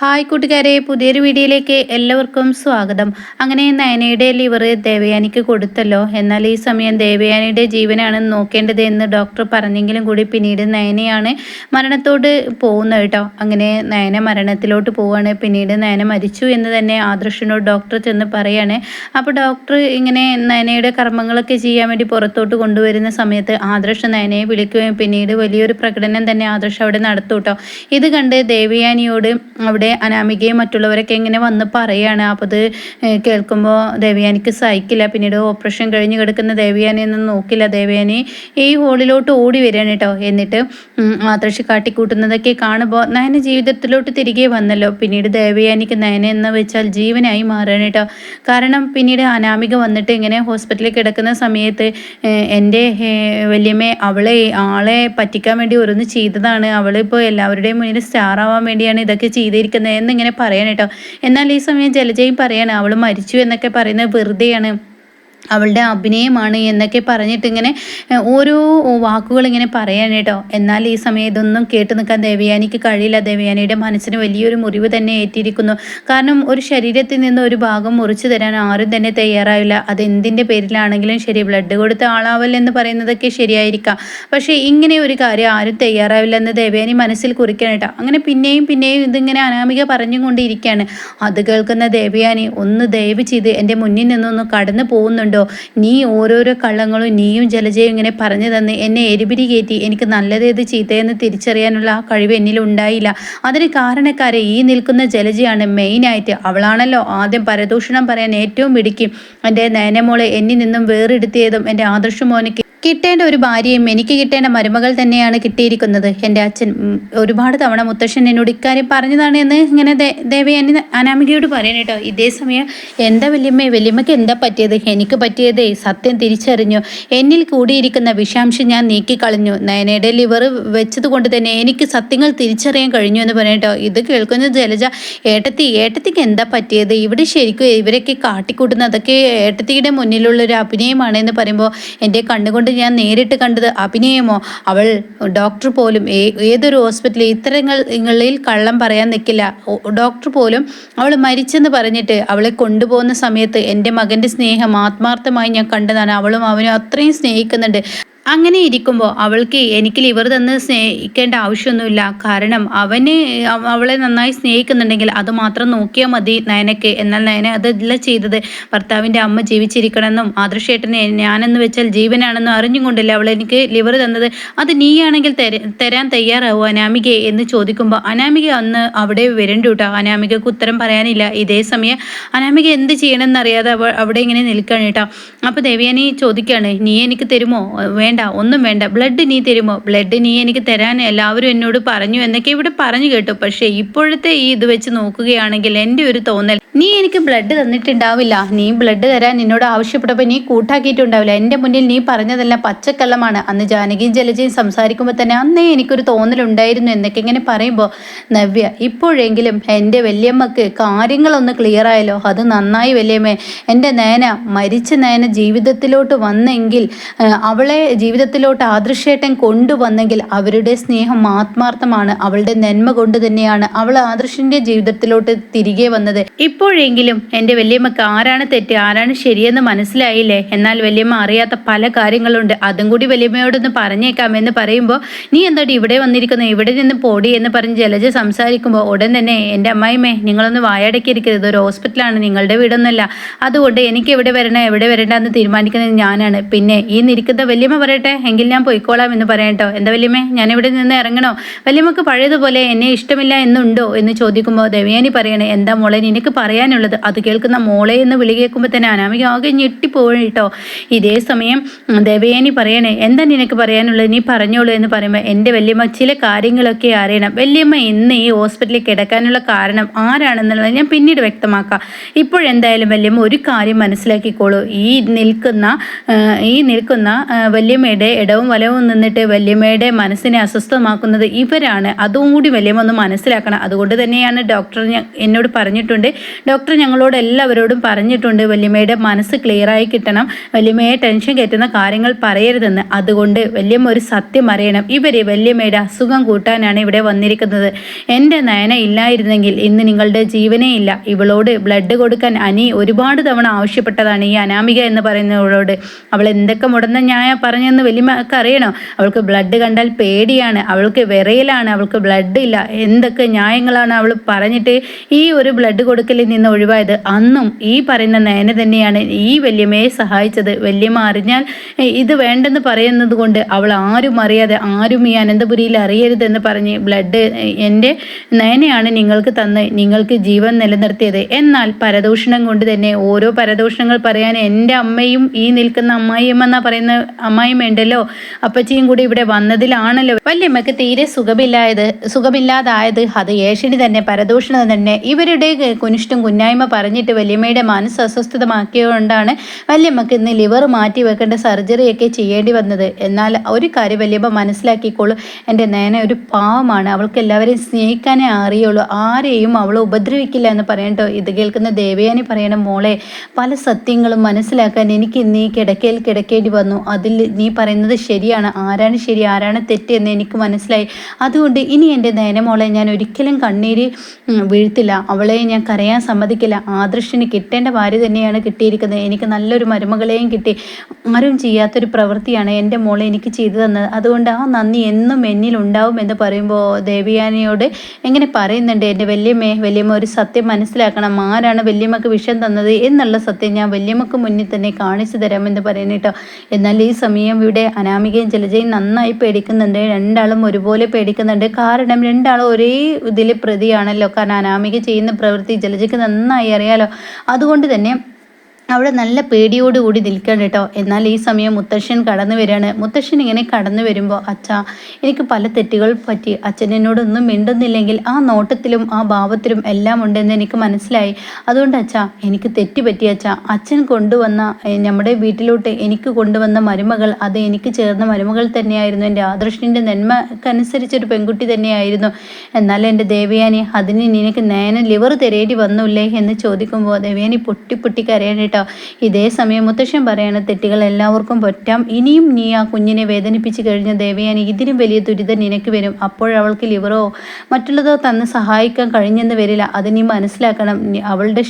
Hi കൂട്ടുകാരെ പുതിയൊരു വീഡിയോയിലേക്ക് എല്ലാവർക്കും സ്വാഗതം. അങ്ങനെ നയനയുടെ ലിവർ ദേവയാനിക്ക് കൊടുത്തല്ലോ. എന്നാൽ ഈ സമയം ദേവയാനിയുടെ ജീവനാണ് നോക്കേണ്ടത് എന്ന് ഡോക്ടർ പറഞ്ഞെങ്കിലും കൂടി പിന്നീട് നയനയാണ് മരണത്തോട് പോകുന്നത് കേട്ടോ. അങ്ങനെ നയന മരണത്തിലോട്ട് പോവാണ് പിന്നീട് നയന മരിച്ചു എന്ന് തന്നെ ആദർശനോട് ഡോക്ടർ ചെന്ന് പറയാണ്. അപ്പോൾ ഡോക്ടർ ഇങ്ങനെ നയനയുടെ കർമ്മങ്ങളൊക്കെ ചെയ്യാൻ വേണ്ടി പുറത്തോട്ട് കൊണ്ടുവരുന്ന സമയത്ത് ആദർശ നയനയെ വിളിക്കുകയും പിന്നീട് വലിയൊരു പ്രകടനം തന്നെ ആദർശ് അവിടെ നടത്തു കേട്ടോ. ഇത് കണ്ട് ദേവയാനിയോട് അവിടെ അനാമികയും മറ്റുള്ളവരൊക്കെ ഇങ്ങനെ വന്ന് പറയുകയാണ് അപ്പോൾ അത് കേൾക്കുമ്പോൾ ദേവയാനിക്ക് സഹിക്കില്ല. പിന്നീട് ഓപ്പറേഷൻ കഴിഞ്ഞ് കിടക്കുന്ന ദേവയാനി ഒന്നും നോക്കില്ല. ദേവയാനി ഈ ഹോളിലോട്ട് ഓടി വരികയാണ് കേട്ടോ എന്നിട്ട് മാതൃശി കാട്ടിക്കൂട്ടുന്നതൊക്കെ കാണുമ്പോൾ നയന ജീവിതത്തിലോട്ട് തിരികെ വന്നല്ലോ. പിന്നീട് ദേവയാനിക്ക് നയന എന്ന് വെച്ചാൽ ജീവനായി മാറുകയാണ് കേട്ടോ കാരണം പിന്നീട് അനാമിക വന്നിട്ട് ഇങ്ങനെ ഹോസ്പിറ്റലിൽ കിടക്കുന്ന സമയത്ത് എന്റെ വല്യമ്മ അവളെ ആളെ പറ്റിക്കാൻ വേണ്ടി ഓരോന്ന് ചെയ്തതാണ്. അവളിപ്പോൾ എല്ലാവരുടെയും മുന്നിൽ സ്റ്റാർ ആവാൻ വേണ്ടിയാണ് ഇതൊക്കെ ചെയ്തിരിക്കുന്നത്. നിൽക്കുന്നത് എന്നിങ്ങനെ പറയണം കേട്ടോ. എന്നാൽ ഈ സമയം ജലജയും പറയാണ് അവൾ മരിച്ചു എന്നൊക്കെ പറയുന്നത് വെറുതെയാണ്. അവളുടെ അഭിനയമാണ് എന്നൊക്കെ പറഞ്ഞിട്ട് ഇങ്ങനെ ഓരോ വാക്കുകൾ ഇങ്ങനെ പറയാൻ കേട്ടോ. എന്നാൽ ഈ സമയം ഇതൊന്നും കേട്ട് നിൽക്കാൻ ദേവയാനിക്ക് കഴിയില്ല. ദേവയാനിയുടെ മനസ്സിന് വലിയൊരു മുറിവ് തന്നെ ഏറ്റിരിക്കുന്നു കാരണം ഒരു ശരീരത്തിൽ നിന്ന് ഒരു ഭാഗം മുറിച്ചു തരാൻ ആരും തന്നെ തയ്യാറാവില്ല. അതെന്തിന്റെ പേരിലാണെങ്കിലും ശരി ബ്ലഡ് കൊടുത്ത ആളാവല്ലെന്ന് പറയുന്നതൊക്കെ ശരിയായിരിക്കാം. പക്ഷേ ഇങ്ങനെ ഒരു കാര്യം ആരും തയ്യാറാവില്ല എന്ന് ദേവയാനി മനസ്സിൽ കുറിക്കണം കേട്ടോ. അങ്ങനെ പിന്നെയും പിന്നെയും ഇതിങ്ങനെ അനാമിക പറഞ്ഞുകൊണ്ടിരിക്കുകയാണ് അത് കേൾക്കുന്ന ദേവയാനി ഒന്ന് ദയവ് ചെയ്ത് എന്റെ മുന്നിൽ നിന്നൊന്ന് കടന്നു പോകുന്നുണ്ടോ? ഉണ്ടോ നീ ഓരോരോ കള്ളങ്ങളും നീയും ജലജയും ഇങ്ങനെ പറഞ്ഞു തന്ന് എന്നെ എരിപിരി കയറ്റി എനിക്ക് നല്ലതേത് ചീത്തയെന്ന് തിരിച്ചറിയാനുള്ള ആ കഴിവ് എന്നിൽ ഉണ്ടായില്ല. അതിന് കാരണക്കാരെ ഈ നിൽക്കുന്ന ജലജയാണ് മെയിനായിട്ട് അവളാണല്ലോ ആദ്യം പരദൂഷണം പറയാൻ ഏറ്റവും പിടിക്കും എന്റെ നയനമോളെ എന്നിൽ നിന്നും വേറെടുത്തിയതും എന്റെ ആദർശമോനയ്ക്ക് കിട്ടേണ്ട ഒരു ഭാര്യയും എനിക്ക് കിട്ടേണ്ട മരുമകൾ തന്നെയാണ് കിട്ടിയിരിക്കുന്നത്. എന്റെ അച്ഛൻ ഒരുപാട് തവണ മുത്തശ്ശൻ എന്നോട് ഇക്കാര്യം പറഞ്ഞതാണ് എന്ന് ഇങ്ങനെ ദേവയാനി അനാമികയോട് പറയണം കേട്ടോ. ഇതേ സമയം എന്താ വല്യമ്മ വല്യമ്മയ്ക്ക് എന്താ പറ്റിയത്? എനിക്ക് പറ്റിയതേ സത്യം തിരിച്ചറിഞ്ഞു. എന്നിൽ കൂടിയിരിക്കുന്ന വിഷാംശം ഞാൻ നീക്കിക്കളഞ്ഞു. നയനയുടെ ലിവർ വെച്ചത് കൊണ്ട് തന്നെ എനിക്ക് സത്യങ്ങൾ തിരിച്ചറിയാൻ കഴിഞ്ഞു എന്ന് പറയട്ടോ ഇത് കേൾക്കുന്ന ജലജ ഏട്ടത്തി ഏട്ടത്തിക്ക് എന്താ പറ്റിയത്? ഇവിടെ ശരിക്കും ഇവരൊക്കെ കാട്ടിക്കൂട്ടുന്ന അതൊക്കെ ഏട്ടത്തിയുടെ മുന്നിലുള്ള ഒരു അഭിനയമാണ് എന്ന് പറയുമ്പോൾ എന്റെ കണ്ണുകൊണ്ട് ഞാൻ നേരിട്ട് കണ്ടത് അഭിനയമോ? അവൾ ഡോക്ടർ പോലും ഏതൊരു ഹോസ്പിറ്റലിൽ ഇത്തരങ്ങളിൽ കള്ളം പറയാൻ നിൽക്കില്ല. ഡോക്ടർ പോലും അവൾ മരിച്ചെന്ന് പറഞ്ഞിട്ട് അവളെ കൊണ്ടുപോകുന്ന സമയത്ത് എന്റെ മകന്റെ സ്നേഹം ആത്മാർത്ഥമായി ഞാൻ കണ്ടതാണ്. അവളും അവനും അത്രയും സ്നേഹിക്കുന്നുണ്ട്. അങ്ങനെ ഇരിക്കുമ്പോൾ അവൾക്ക് എനിക്ക് ലിവർ തന്ന് സ്നേഹിക്കേണ്ട ആവശ്യമൊന്നുമില്ല. കാരണം അവന് അവളെ നന്നായി സ്നേഹിക്കുന്നുണ്ടെങ്കിൽ അത് മാത്രം നോക്കിയാൽ മതി നയനക്ക് എന്നാൽ നയന അതല്ല ചെയ്തത്. ഭർത്താവിന്റെ അമ്മ ജീവിച്ചിരിക്കണമെന്നും ആദർശേട്ടനെ ഞാനെന്ന് വെച്ചാൽ ജീവനാണെന്നും അറിഞ്ഞും കൊണ്ടല്ലേ അവൾ എനിക്ക് ലിവർ തന്നത്. അത് നീയാണെങ്കിൽ തരാൻ തയ്യാറാവോ അനാമികയെ എന്ന് ചോദിക്കുമ്പോൾ അനാമിക അന്ന് അവിടെ വരണ്ട കേട്ടോ. അനാമികക്ക് ഉത്തരം പറയാനില്ല. ഇതേ സമയം അനാമിക എന്ത് ചെയ്യണമെന്നറിയാതെ അവ അവിടെ ഇങ്ങനെ നിൽക്കുകയാണ് കേട്ടോ. അപ്പോൾ ദേവിയാനി ചോദിക്കുകയാണ് നീ എനിക്ക് തരുമോ? വേണ്ട. വേണ്ട ഒന്നും വേണ്ട. ബ്ലഡ് നീ തരുമോ? ബ്ലഡ് നീ എനിക്ക് തരാൻ എല്ലാവരും എന്നോട് പറഞ്ഞു എന്നൊക്കെ ഇവിടെ പറഞ്ഞു കേട്ടു. പക്ഷേ ഇപ്പോഴത്തെ ഈ ഇത് വെച്ച് നോക്കുകയാണെങ്കിൽ എന്റെ ഒരു തോന്നൽ നീ എനിക്ക് ബ്ലഡ് തന്നിട്ടുണ്ടാവില്ല. നീ ബ്ലഡ് തരാൻ നിന്നോട് ആവശ്യപ്പെട്ടപ്പോൾ നീ കൂട്ടാക്കിയിട്ടുണ്ടാവില്ല. എന്റെ മുന്നിൽ നീ പറഞ്ഞതെല്ലാം പച്ചക്കള്ളമാണ്. അന്ന് ജാനകിയും ജലജയും സംസാരിക്കുമ്പോൾ തന്നെ അന്നേ എനിക്കൊരു തോന്നലുണ്ടായിരുന്നു എന്നൊക്കെ ഇങ്ങനെ പറയുമ്പോൾ നവ്യ ഇപ്പോഴെങ്കിലും എന്റെ വല്യമ്മക്ക് കാര്യങ്ങളൊന്ന് ക്ലിയർ ആയല്ലോ. അത് നന്നായി വല്യമ്മേ. എന്റെ നേന മരിച്ച നേന ജീവിതത്തിലോട്ട് വന്നെങ്കിൽ അവളെ ജീവിതത്തിലോട്ട് ആദർശേട്ടൻ കൊണ്ടുവന്നെങ്കിൽ അവരുടെ സ്നേഹം ആത്മാർത്ഥമാണ്. അവളുടെ നന്മ കൊണ്ട് തന്നെയാണ് അവൾ ആദർശിന്റെ ജീവിതത്തിലോട്ട് തിരികെ വന്നത്. ഇപ്പോഴെങ്കിലും എന്റെ വല്യമ്മക്ക് ആരാണ് തെറ്റ് ആരാണ് ശരിയെന്ന് മനസ്സിലായില്ലേ? എന്നാൽ വല്യമ്മ അറിയാത്ത പല കാര്യങ്ങളുണ്ട്. അതും കൂടി വല്യമ്മയോടൊന്ന് പറഞ്ഞേക്കാം എന്ന് പറയുമ്പോൾ നീ എന്താടി ഇവിടെ വന്നിരിക്കുന്നു? ഇവിടെ നിന്ന് പോടി എന്ന് പറഞ്ഞ് ജലജ സംസാരിക്കുമ്പോൾ ഉടൻ തന്നെ എന്റെ അമ്മായിമ്മേ നിങ്ങളൊന്ന് വായടക്കിയിരിക്കരുത് ഒരു ഹോസ്പിറ്റലാണ് നിങ്ങളുടെ വീടൊന്നുമല്ല. അതുകൊണ്ട് എനിക്ക് എവിടെ വരണം എവിടെ വരണ്ട എന്ന് തീരുമാനിക്കുന്നത് ഞാനാണ്. പിന്നെ ഈ നിൽക്കുന്ന വല്യമ്മ പറയട്ടെ? എങ്കിൽ ഞാൻ പോയിക്കോളാം എന്ന് പറയട്ടോ എന്താ വല്യമ്മേ? ഞാൻ ഇവിടെ നിന്ന് ഇറങ്ങണോ? വല്യമ്മക്ക് പഴയതുപോലെ എന്നെ ഇഷ്ടമില്ല എന്നുണ്ടോ എന്ന് ചോദിക്കുമ്പോൾ ദേവയാനി പറയണേ എന്താ മോളെ നിനക്ക് പറയാനുള്ളത്? അത് കേൾക്കുന്ന മോളെ എന്ന് വിളി കേൾക്കുമ്പോൾ തന്നെ അനാമിക ആകെ ഞെട്ടിപ്പോയി കേട്ടോ. ഇതേ സമയം ദേവയാനി പറയണേ എന്താ നിനക്ക് പറയാനുള്ളത്? നീ പറഞ്ഞോളൂ എന്ന് പറയുമ്പോൾ എന്റെ വല്യമ്മ ചില കാര്യങ്ങളൊക്കെ അറിയണം. വല്യമ്മ ഇന്ന് ഈ ഹോസ്പിറ്റലിൽ കിടക്കാനുള്ള കാരണം ആരാണെന്നുള്ളത് ഞാൻ പിന്നീട് വ്യക്തമാക്കാം. ഇപ്പോഴെന്തായാലും വല്യമ്മ ഒരു കാര്യം മനസ്സിലാക്കിക്കോളൂ. ഈ നിൽക്കുന്ന ഈ നിൽക്കുന്ന വല്യമ്മ വല്യമ്മയുടെ ഇടവും വലവും നിന്നിട്ട് വല്യമ്മയുടെ മനസ്സിനെ അസ്വസ്ഥമാക്കുന്നത് ഇവരാണ്. അതും കൂടി വല്യമ്മ ഒന്ന് മനസ്സിലാക്കണം. അതുകൊണ്ട് തന്നെയാണ് ഡോക്ടർ എന്നോട് പറഞ്ഞിട്ടുണ്ട്. ഡോക്ടർ ഞങ്ങളോട് എല്ലാവരോടും പറഞ്ഞിട്ടുണ്ട് വല്യമ്മയുടെ മനസ്സ് ക്ലിയറായി കിട്ടണം. വല്യമ്മയെ ടെൻഷൻ കയറ്റുന്ന കാര്യങ്ങൾ പറയരുതെന്ന്. അതുകൊണ്ട് വല്യമ്മ ഒരു സത്യം അറിയണം. ഇവർ വല്യമ്മയുടെ അസുഖം കൂട്ടാനാണ് ഇവിടെ വന്നിരിക്കുന്നത്. എന്റെ നയന ഇല്ലായിരുന്നെങ്കിൽ ഇന്ന് നിങ്ങളുടെ ജീവനേ ഇല്ല. ഇവളോട് ബ്ലഡ് കൊടുക്കാൻ അനി ഒരുപാട് തവണ ആവശ്യപ്പെട്ടതാണ് ഈ അനാമിക എന്ന് പറയുന്നവളോട്. അവൾ എന്തൊക്കെ മുടന്ന ന്യായ പറഞ്ഞെന്ന് വലിയമ്മക്ക് അറിയണോ. അവൾക്ക് ബ്ലഡ് കണ്ടാൽ പേടിയാണ്. അവൾക്ക് വിറയിലാണ്. അവൾക്ക് ബ്ലഡ് ഇല്ല. എന്തൊക്കെ ന്യായങ്ങളാണ് അവൾ പറഞ്ഞിട്ട് ഈ ഒരു ബ്ലഡ് കൊടുക്കലിൽ നിന്ന് ഒഴിവായത്. അന്നും ഈ പറയുന്ന നയന തന്നെയാണ് ഈ വല്യമ്മയെ സഹായിച്ചത്. വല്യമ്മ അറിഞ്ഞാൽ ഇത് വേണ്ടെന്ന് പറയുന്നത് കൊണ്ട് അവൾ ആരും അറിയാതെ ആരും ഈ അനന്തപുരിയിൽ അറിയരുതെന്ന് പറഞ്ഞ് ബ്ലഡ് എന്റെ നയനയാണ് നിങ്ങൾക്ക് തന്ന് നിങ്ങൾക്ക് ജീവൻ നിലനിർത്തിയത്. എന്നാൽ പരദൂഷണം കൊണ്ട് തന്നെ ഓരോ പരദൂഷണങ്ങൾ പറയാൻ എന്റെ അമ്മയും ഈ നിൽക്കുന്ന അമ്മായിയമ്മ എന്നാ പറയുന്ന അമ്മായിമ്മ ഉണ്ടല്ലോ അപ്പച്ചിയും കൂടി ഇവിടെ വന്നതിലാണല്ലോ. വല്യമ്മക്ക് തീരെ സുഖമില്ലായത് സുഖമില്ലാതായത്. അത് ഏഷണി തന്നെ പരദൂഷണം തന്നെ. ഇവരുടെ കുനിഷ്ടും കുന്നായ്മ പറഞ്ഞിട്ട് വല്യമ്മയുടെ മനസ്സ് അസ്വസ്ഥതമാക്കിയതുകൊണ്ടാണ് വല്യമ്മക്ക് ഇന്ന് ലിവർ മാറ്റി വെക്കേണ്ട സർജറിയൊക്കെ ചെയ്യേണ്ടി വന്നത്. എന്നാൽ ഒരു കാര്യം വല്യമ്മ മനസ്സിലാക്കിക്കോളൂ. എന്റെ നേന ഒരു പാവമാണ്. അവൾക്ക് എല്ലാവരെയും സ്നേഹിക്കാനേ അറിയുള്ളൂ. ആരെയും അവൾ ഉപദ്രവിക്കില്ല എന്ന് പറയണ്ടോ? ഇത് കേൾക്കുന്ന ദേവയാനി പറയണം മോളെ പല സത്യങ്ങളും മനസ്സിലാക്കാൻ എനിക്ക് നീ കിടക്കയിൽ കിടക്കേണ്ടി വന്നു. അതിൽ നീ പറയുന്നത് ശരിയാണ്. ആരാണ് ശരി ആരാണ് തെറ്റ് എന്ന് എനിക്ക് മനസ്സിലായി. അതുകൊണ്ട് ഇനി എന്റെ നയനമോളെ ഞാൻ ഒരിക്കലും കണ്ണീര് വീഴ്ത്തില്ല. അവളെ ഞാൻ കരയാൻ സമ്മതിക്കില്ല. ആദർശിന് കിട്ടേണ്ട ഭാര്യ തന്നെയാണ് കിട്ടിയിരിക്കുന്നത്. എനിക്ക് നല്ലൊരു മരുമകളെയും കിട്ടി. ആരും ചെയ്യാത്തൊരു പ്രവൃത്തിയാണ് എന്റെ മോളെ എനിക്ക് ചെയ്തു തന്നത്. അതുകൊണ്ട് ആ നന്ദി എന്നും എന്നിൽ ഉണ്ടാവും എന്ന് പറയുമ്പോൾ ദേവിയാനിയോട് എങ്ങനെ പറയുന്നുണ്ട്? എന്റെ വല്യമ്മയെ വല്യമ്മ ഒരു സത്യം മനസ്സിലാക്കണം. ആരാണ് വല്യമ്മക്ക് വിഷം തന്നത്? എന്നുള്ള സത്യം ഞാൻ വല്യമ്മക്ക് മുന്നിൽ തന്നെ കാണിച്ചു തരാമെന്ന് പറയുന്നിട്ടോ എന്നാൽ ഈ സമയം ഇവിടെ അനാമികയും ജലജയും നന്നായി പേടിക്കുന്നുണ്ട്. രണ്ടാളും ഒരുപോലെ പേടിക്കുന്നുണ്ട്. കാരണം രണ്ടാളും ഒരേ ഇതിൽ പ്രതിയാണല്ലോ. കാരണം അനാമിക ചെയ്യുന്ന പ്രവൃത്തി ജലജയ്ക്ക് നന്നായി അറിയാലോ. അതുകൊണ്ട് തന്നെ അവിടെ നല്ല പേടിയോടുകൂടി നിൽക്കണം കേട്ടോ. എന്നാൽ ഈ സമയം മുത്തശ്ശൻ കടന്നു വരികയാണ്. മുത്തശ്ശൻ ഇങ്ങനെ കടന്നു വരുമ്പോൾ അച്ഛ എനിക്ക് പല തെറ്റുകൾ പറ്റി. അച്ഛൻ എന്നോടൊന്നും മിണ്ടുന്നില്ലെങ്കിൽ ആ നോട്ടത്തിലും ആ ഭാവത്തിലും എല്ലാം ഉണ്ടെന്ന് എനിക്ക് മനസ്സിലായി. അതുകൊണ്ട് അച്ഛ എനിക്ക് തെറ്റ് പറ്റി അച്ഛ. അച്ഛൻ കൊണ്ടുവന്ന നമ്മുടെ വീട്ടിലോട്ട് എനിക്ക് കൊണ്ടുവന്ന മരുമകൾ അത് എനിക്ക് ചേർന്ന മരുമകൾ തന്നെയായിരുന്നു. എന്റെ ആദർശിന്റെ നന്മക്കനുസരിച്ചൊരു പെൺകുട്ടി തന്നെയായിരുന്നു. എന്നാൽ എന്റെ ദേവയാനി അതിന് നിനക്ക് നേന ലിവർ തരേണ്ടി വന്നില്ലേ? എന്ന് ചോദിക്കുമ്പോൾ ദേവയാനി പൊട്ടി പൊട്ടി കരയാണ് കേട്ടോ. ഇതേ സമയം മുത്തശ്ശൻ പറയാണ് തെറ്റുകൾ എല്ലാവർക്കും പറ്റാം. ഇനിയും നീ ആ കുഞ്ഞിനെ വേദനിപ്പിച്ച് കഴിഞ്ഞ ദേവയാനി ഇതിനും വലിയ ദുരിതം നിനക്ക് വരും. അപ്പോഴവൾക്ക് ലിവറോ മറ്റുള്ളതോ തന്ന് സഹായിക്കാൻ കഴിഞ്ഞെന്ന് വരില്ല. അത് നീ മനസ്സിലാക്കണം. അവളുടെ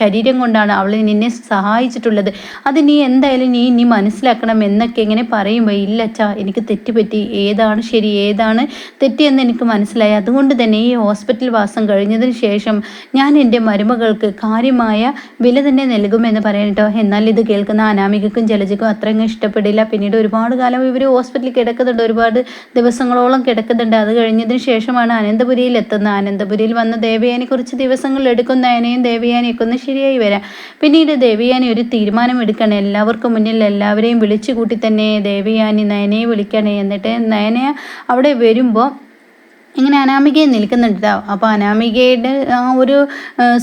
ശരീരം കൊണ്ടാണ് അവൾ നിന്നെ സഹായിച്ചിട്ടുള്ളത്. അത് നീ എന്തായാലും നീ നീ മനസ്സിലാക്കണം എന്നൊക്കെ ഇങ്ങനെ പറയുമ്പോൾ ഇല്ല അച്ഛാ എനിക്ക് തെറ്റുപറ്റി. ഏതാണ് ശരി ഏതാണ് തെറ്റിയെന്ന് എനിക്ക് മനസ്സിലായി. അതുകൊണ്ട് തന്നെ ഈ ഹോസ്പിറ്റൽ വാസം കഴിഞ്ഞതിന് ശേഷം ഞാൻ എന്റെ മരുമകൾക്ക് കാര്യമായ വില തന്നെ നൽകുമെന്ന് പറയാൻ കേട്ടോ എന്നാൽ ഇത് കേൾക്കുന്ന അനാമികക്കും ജലജക്കും അത്രയും ഇഷ്ടപ്പെടില്ല. പിന്നീട് ഒരുപാട് കാലം ഇവർ ഹോസ്പിറ്റലിൽ കിടക്കുന്നുണ്ട്. ഒരുപാട് ദിവസങ്ങളോളം കിടക്കുന്നുണ്ട്. അത് കഴിഞ്ഞതിന് ശേഷമാണ് അനന്തപുരിയിൽ എത്തുന്നത്. അനന്തപുരിയിൽ വന്ന ദേവയാനി കുറച്ച് ദിവസങ്ങൾ എടുക്കും നയനയും ദേവയാനിയൊക്കെ ഒന്ന് ശരിയായി വരാം. പിന്നീട് ദേവയാനി ഒരു തീരുമാനം എടുക്കണം എല്ലാവർക്കും മുന്നിൽ എല്ലാവരെയും വിളിച്ചു കൂട്ടി തന്നെ ദേവയാനി നയനയെ വിളിക്കണേ എന്നിട്ട് നയനയെ അവിടെ വരുമ്പോൾ ഇങ്ങനെ അനാമികയെ നിൽക്കുന്നുണ്ടാവും അപ്പോൾ അനാമികയുടെ ആ ഒരു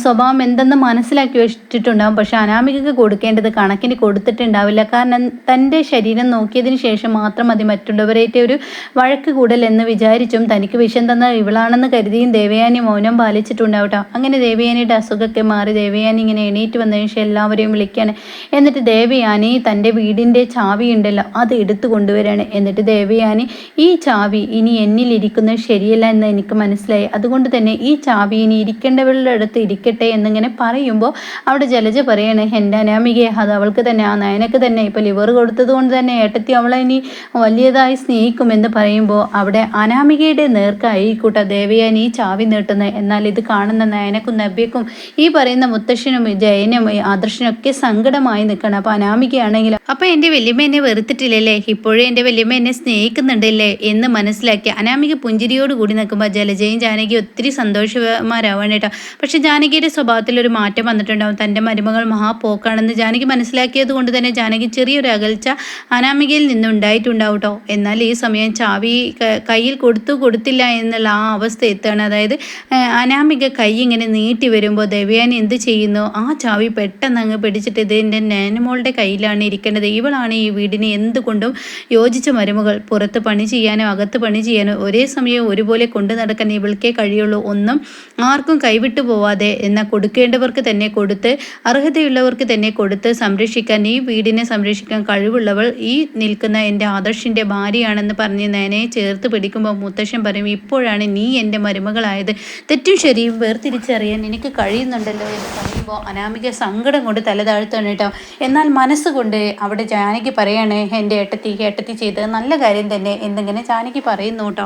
സ്വഭാവം എന്തെന്ന് മനസ്സിലാക്കി വെച്ചിട്ടുണ്ടാവും. പക്ഷെ അനാമികക്ക് കൊടുക്കേണ്ടത് കണക്കിന് കൊടുത്തിട്ടുണ്ടാവില്ല. കാരണം തന്റെ ശരീരം നോക്കിയതിന് ശേഷം മാത്രം മതി മറ്റുള്ളവരേറ്റ ഒരു വഴക്ക് കൂടൽ എന്ന് വിചാരിച്ചും തനിക്ക് വിഷം തന്ന ഇവളാണെന്ന് കരുതിയും ദേവയാനി മൗനം പാലിച്ചിട്ടുണ്ടാവട്ടോ അങ്ങനെ ദേവയാനിയുടെ അസുഖമൊക്കെ മാറി ദേവയാനി ഇങ്ങനെ എണീറ്റ് വന്നതിന് ശേഷം എല്ലാവരെയും വിളിക്കുകയാണ് എന്നിട്ട് ദേവയാനി തന്റെ വീടിന്റെ ചാവി ഉണ്ടല്ലോ അത് എടുത്തു കൊണ്ടുവരാണ്. എന്നിട്ട് ദേവയാനി ഈ ചാവി ഇനി എന്നിലിരിക്കുന്നത് ശരിയല്ല പറ്റില്ല എന്ന് എനിക്ക് മനസ്സിലായി. അതുകൊണ്ട് തന്നെ ഈ ചാവി ഇനി ഇരിക്കേണ്ടവരുടെ അടുത്ത് ഇരിക്കട്ടെ എന്നിങ്ങനെ പറയുമ്പോൾ അവിടെ ജലജ പറയണേ എന്റെ അനാമികയെ അത് അവൾക്ക് തന്നെ ആ നയനക്ക് തന്നെ ഇപ്പോൾ ലിവർ കൊടുത്തത് കൊണ്ട് തന്നെ ഏട്ടത്തി അവളെ ഇനി വലിയതായി സ്നേഹിക്കുമെന്ന് പറയുമ്പോൾ അവിടെ അനാമികയുടെ നേർക്കായി കൂട്ട ദേവയാൻ ഈ ചാവി നീട്ടുന്നത്. എന്നാൽ ഇത് കാണുന്ന നയനക്കും നബ്യക്കും ഈ പറയുന്ന മുത്തശ്ശനും ജയനും ആദർശനൊക്കെ സങ്കടമായി നിൽക്കണം അപ്പോൾ അനാമികയാണെങ്കിൽ അപ്പോൾ എന്റെ വല്യമ്മ എന്നെ വെറുത്തിട്ടില്ലല്ലേ? ഇപ്പോഴും എന്റെ വല്യമ്മ എന്നെ സ്നേഹിക്കുന്നുണ്ടല്ലേ? എന്ന് മനസ്സിലാക്കി അനാമിക പുഞ്ചിരിയോടുകൂടി കൂടി നിൽക്കുമ്പോൾ ജലജയും ജാനകി ഒത്തിരി സന്തോഷമാരാവാണ് കേട്ടോ. പക്ഷെ ജാനകിയുടെ സ്വഭാവത്തിൽ ഒരു മാറ്റം വന്നിട്ടുണ്ടാവും. തന്റെ മരുമകൾ മഹാപോക്കാണെന്ന് ജാനകി മനസ്സിലാക്കിയത് കൊണ്ട് തന്നെ ജാനകി ചെറിയൊരു അകൽച്ച അനാമികയിൽ നിന്നുണ്ടായിട്ടുണ്ടാവും കേട്ടോ. എന്നാൽ ഈ സമയം ചാവി കയ്യിൽ കൊടുത്തു കൊടുത്തില്ല എന്നുള്ള ആ അവസ്ഥ എത്തുകയാണ്. അതായത് അനാമിക കൈ ഇങ്ങനെ നീട്ടി വരുമ്പോൾ ദേവയാനി എന്ത് ചെയ്യുന്നു? ആ ചാവി പെട്ടെന്ന് അങ്ങ് പിടിച്ചിട്ട് ഇത് എന്റെ നാനമോളുടെ കയ്യിലാണ് ഇരിക്കേണ്ടത്. ഇവളാണ് ഈ വീടിനെ എന്തുകൊണ്ടും യോജിച്ച മരുമകൾ. പുറത്ത് പണി ചെയ്യാനോ അകത്ത് പണി ചെയ്യാനോ ഒരേ സമയം ഒരുപോലെ കൊണ്ടു നടക്കാൻ ഇവൾക്കേ കഴിയുള്ളൂ. ഒന്നും ആർക്കും കൈവിട്ടു പോവാതെ എന്നാൽ കൊടുക്കേണ്ടവർക്ക് തന്നെ കൊടുത്ത് അർഹതയുള്ളവർക്ക് തന്നെ കൊടുത്ത് സംരക്ഷിക്കാൻ ഈ വീടിനെ സംരക്ഷിക്കാൻ കഴിവുള്ളവൾ ഈ നിൽക്കുന്ന എന്റെ ആദർശിന്റെ ഭാര്യയാണെന്ന് പറഞ്ഞ് നേനെ ചേർത്ത് പിടിക്കുമ്പോൾ മുത്തശ്ശൻ പറയും ഇപ്പോഴാണ് നീ എന്റെ മരുമകളായത്. തെറ്റും ശരിയും വേർതിരിച്ചറിയാൻ എനിക്ക് കഴിയുന്നുണ്ടല്ലോ എന്ന് പറയുമ്പോൾ അനാമിക സങ്കടം കൊണ്ട് തല താഴ്ത്താണ് കേട്ടോ. എന്നാൽ മനസ്സുകൊണ്ട് അവിടെ ജാനകി പറയാണ് എന്റെ ഏട്ടത്തി ഏട്ടത്തി ചെയ്തത് നല്ല കാര്യം തന്നെ എന്നിങ്ങനെ ജാനകി പറയുന്നു കേട്ടോ.